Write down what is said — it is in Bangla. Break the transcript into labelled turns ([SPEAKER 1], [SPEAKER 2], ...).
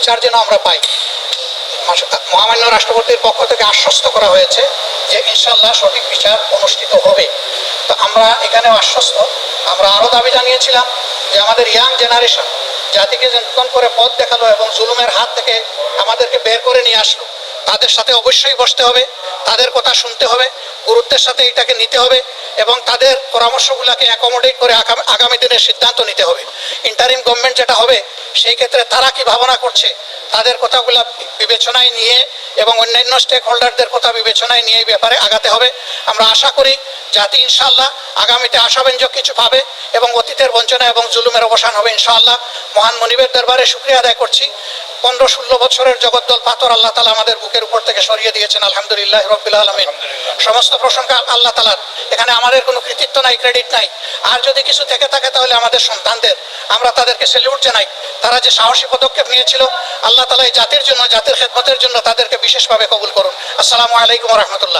[SPEAKER 1] বিচার যেন আমরা পাই। মহামান্য রাষ্ট্রপতির পক্ষ থেকে আশ্বস্ত করা হয়েছে যে ইনশাল্লাহ সঠিক বিচার অনুষ্ঠিত হবে। তো আমরা এখানেও আশ্বস্ত। আমরা আরও দাবি জানিয়েছিলাম যে আমাদের ইয়াং জেনারেশন জাতিকে যে নতুন করে পথ দেখাল এবং জুলুমের হাত থেকে আমাদেরকে বের করে নিয়ে আসলো, তাদের সাথে অবশ্যই বসতে হবে, তাদের কথা শুনতে হবে, গুরুত্বের সাথে এটাকে নিতে হবে এবং তাদের পরামর্শগুলোকে অ্যাকোমোডেট করে আগামী- আগামী দিনের সিদ্ধান্ত নিতে হবে। ইন্টারিম গভর্নমেন্ট যেটা হবে, সেই ক্ষেত্রে তারা কি ভাবনা করছে? তাদের কথাগুলো বিবেচনায় নিয়ে এবং অন্যান্য স্টেক হোল্ডারদের কথা বিবেচনায় নিয়ে এই ব্যাপারে আগাতে হবে। আমরা আশা করি জাতি ইনশাল্লাহ আগামীতে আশাব্যঞ্জক কিছু পাবে এবং অতীতের বঞ্চনা এবং জুলুমের অবসান হবে ইনশাআল্লাহ। মহান মনিবের দরবারে শুক্রিয়া আদায় করছি। পনেরো ষোলো বছরের জগদ্দল পাথর আল্লাহ তালা আমাদের বুকের উপর থেকে সরিয়ে দিয়েছেন। আলহামদুলিল্লাহ রবিল আলমিন। সমস্ত প্রশংসা আল্লাহ তালার এখানে আমাদের কোনো কৃতিত্ব নাই ক্রেডিট নাই। আর যদি কিছু থেকে থাকে তাহলে আমাদের সন্তানদের, আমরা তাদেরকে সেলিউট জানাই। তারা যে সাহসী পদক্ষেপ নিয়েছিল, আল্লাহ তালা এই জাতির জন্য, জাতির খেদমতের জন্য তাদেরকে বিশেষভাবে কবুল করুন। আসসালামু আলাইকুম রহমতুল্লাহ।